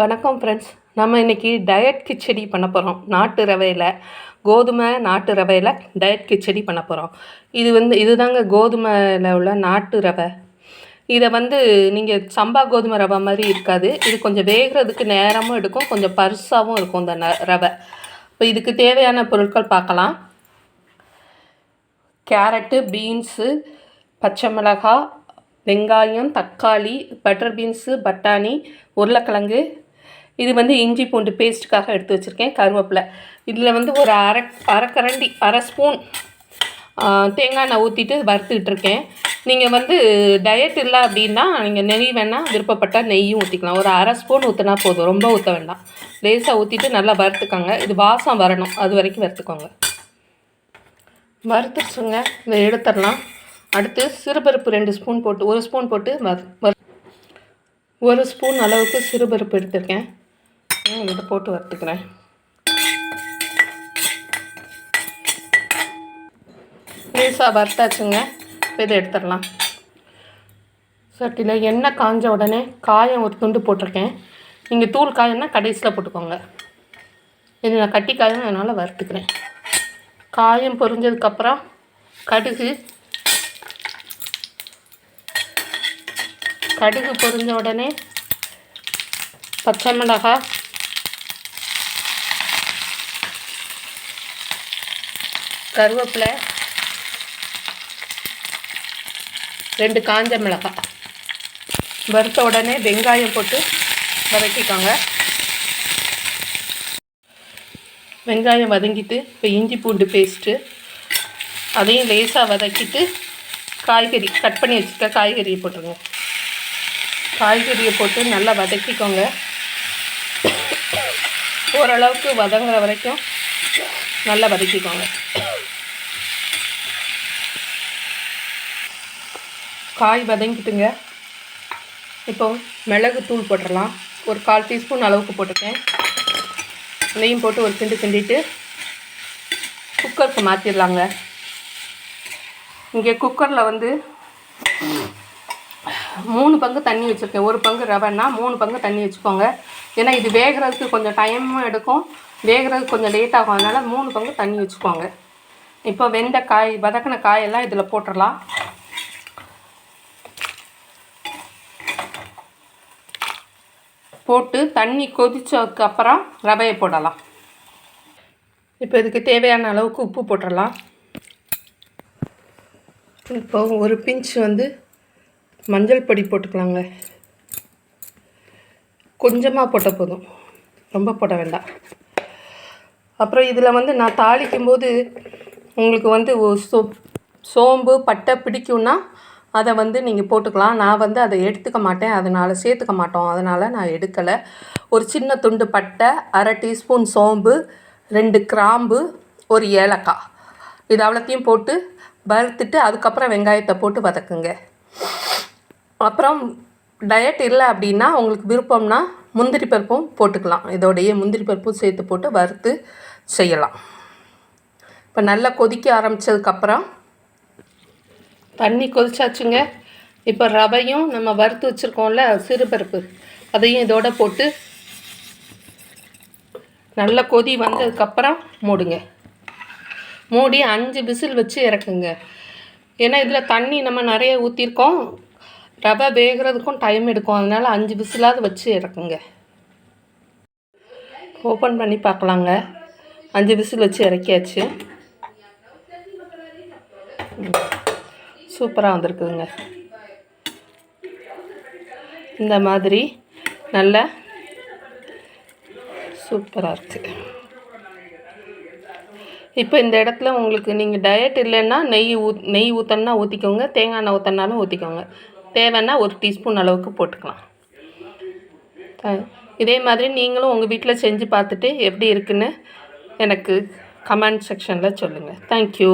வணக்கம் ஃப்ரெண்ட்ஸ் நம்ம இன்றைக்கி டயட் கிச்சடி பண்ண போகிறோம் நாட்டு ரவையில் கோதுமை நாட்டு ரவையில் டயட் கிச்சடி பண்ண போகிறோம் இது வந்து இதுதாங்க கோதுமையில் உள்ள நாட்டு ரவை. இதை வந்து நீங்கள் சம்பா கோதுமை ரவை மாதிரி இருக்காது. இது கொஞ்சம் வேகிறதுக்கு நேரமும் எடுக்கும். கொஞ்சம் பருசாகவும் இருக்கும் இந்த ந ரவை. இப்போ இதுக்கு தேவையான பொருட்கள் பார்க்கலாம். கேரட்டு பீன்ஸு பச்சை மிளகாய் வெங்காயம் தக்காளி பட்டர் பீன்ஸு பட்டாணி உருளைக்கிழங்கு இது வந்து இஞ்சி பூண்டு பேஸ்ட்டுக்காக எடுத்து வச்சுருக்கேன் கருவேப்பிலை. இதில் வந்து ஒரு அரை அரைக்கரண்டி அரை ஸ்பூன் தேங்காய் எண்ணெய் ஊற்றிட்டு வறுத்துக்கிட்டு இருக்கேன். நீங்கள் வந்து டயட் இல்லை அப்படின்னா நீங்கள் நெய் வேணால் விருப்பப்பட்டால் நெய்யும் ஊற்றிக்கலாம் ஒரு அரை ஸ்பூன் ஊற்றினா போதும் ரொம்ப ஊற்ற வேண்டாம். லேசாக ஊற்றிட்டு நல்லா வறுத்துக்கோங்க. இது வாசம் வரணும் அது வரைக்கும் வறுத்துக்கோங்க. வறுத்துச்சுங்க இதை எடுத்துடலாம். அடுத்து சிறுபருப்பு ரெண்டு ஸ்பூன் போட்டு ஒரு ஸ்பூன் போட்டு வறு ஒரு ஸ்பூன் அளவுக்கு சிறுபருப்பு எடுத்திருக்கேன். இதை போட்டு வறுத்துக்கிறேன். லேசாக வறுத்தாச்சுங்க. இப்போ இதை எடுத்துடலாம். சட்டியில் எண்ணெய் காஞ்ச உடனே காயம் ஒரு துண்டு போட்டிருக்கேன். நீங்கள் தூள் காயம்னா கடைசியில் போட்டுக்கோங்க. இது நான் கட்டி காயம் அதனால் வறுத்துக்கிறேன். காயம் பொரிஞ்சதுக்கப்புறம் கடுகு கடுகு பொரிஞ்ச உடனே பச்சை மிளகாய் கருவேப்பிலை ரெண்டு காஞ்ச மிளகாய். வறுத்த உடனே வெங்காயம் போட்டு வதக்கிக்கோங்க. வெங்காயம் வதங்கிட்டு இப்போ இஞ்சி பூண்டு பேஸ்ட்டு அதையும் லேசாக வதக்கிட்டு காய்கறி கட் பண்ணி வச்சுக்க காய்கறியை போட்டுருங்க. காய்கறியை போட்டு நல்லா வதக்கிக்கோங்க. ஓரளவுக்கு வதங்குற வரைக்கும் நல்லா வதக்கிக்கோங்க. காய் வதங்கிட்டுங்க. இப்போ மிளகு தூள் போட்டுடலாம். ஒரு கால் டீஸ்பூன் அளவுக்கு போட்டுருக்கேன் நெய்யும் போட்டு ஒரு கிண்டு கிண்டிட்டு குக்கருக்கு மாற்றிடலாங்க இங்கே குக்கரில் வந்து மூணு பங்கு தண்ணி வச்சுருக்கேன். ஒரு பங்கு ரவைன்னா மூணு பங்கு தண்ணி வச்சுக்கோங்க. ஏன்னா இது வேகிறதுக்கு கொஞ்சம் டைமும் எடுக்கும். வேகிறதுக்கு கொஞ்சம் லேட் ஆகும். அதனால் மூணு பங்கு தண்ணி வச்சுக்கோங்க. இப்போ வெந்த காய் வதக்கின காயெல்லாம் இதில் போட்டுடலாம். போட்டு தண்ணி கொதித்ததுக்கு அப்புறம் ரவையை போடலாம். இப்போ இதுக்கு தேவையான அளவுக்கு உப்பு போட்டுடலாம். இப்போ ஒரு பிஞ்ச் வந்து மஞ்சள் பொடி போட்டுக்கலாங்க. கொஞ்சமாக போட்ட போதும். ரொம்ப போட வேண்டாம். அப்புறம் இதில் வந்து நான் தாளிக்கும் போது உங்களுக்கு வந்து சோ சோம்பு பட்டை பிடிக்கும்னா அதை வந்து நீங்கள் போட்டுக்கலாம். நான் வந்து அதை எடுத்துக்க மாட்டேன். அதனால் சேர்த்துக்க மாட்டோம். அதனால் நான் எடுக்கலை. ஒரு சின்ன துண்டு பட்டை அரை டீஸ்பூன் சோம்பு ரெண்டு கிராம்பு ஒரு ஏலக்காய். இது அவ்வளோத்தையும் போட்டு வறுத்துட்டு அதுக்கப்புறம் வெங்காயத்தை போட்டு வதக்குங்க. அப்புறம் டயட் இல்லை அப்படின்னா உங்களுக்கு விருப்பம்னா முந்திரி பருப்பும் போட்டுக்கலாம். இதோடைய முந்திரி பருப்பும் சேர்த்து போட்டு வறுத்து செய்யலாம். இப்போ நல்லா கொதிக்க ஆரம்பித்ததுக்கப்புறம் தண்ணி கொதிச்சாச்சுங்க. இப்போ ரவையும் நம்ம வறுத்து வச்சுருக்கோம்ல சிறுபருப்பு. அதையும் இதோட போட்டு நல்ல கொதி வந்ததுக்கப்புறம் மூடுங்க. மூடி அஞ்சு விசில் வச்சு இறக்குங்க. ஏன்னா இதில் தண்ணி நம்ம நிறைய ஊற்றிருக்கோம் ரவை வேகிறதுக்கும் டைம் எடுக்கும். அதனால் அஞ்சு விசிலாவது வச்சு இறக்குங்க. ஓப்பன் பண்ணி பார்க்கலாங்க. அஞ்சு விசில் வச்சு இறக்கியாச்சு. சூப்பராக வந்திருக்குதுங்க. இந்த மாதிரி நல்ல சூப்பராக இருக்குது இப்போ இந்த இடத்துல உங்களுக்கு நீங்கள் டயட் இல்லைன்னா நெய் ஊத் நெய் ஊற்றணுன்னா ஊற்றிக்கோங்க தேங்காய் எண்ணெய் ஊற்றினாலும் ஊற்றிக்கோங்க தேவைன்னா ஒரு டீஸ்பூன் அளவுக்கு போட்டுக்கலாம். இதே மாதிரி நீங்களும் உங்கள் வீட்டில் செஞ்சு பார்த்துட்டு எப்படி இருக்குன்னு எனக்கு கமெண்ட் செக்ஷனில் சொல்லுங்கள் தேங்க்யூ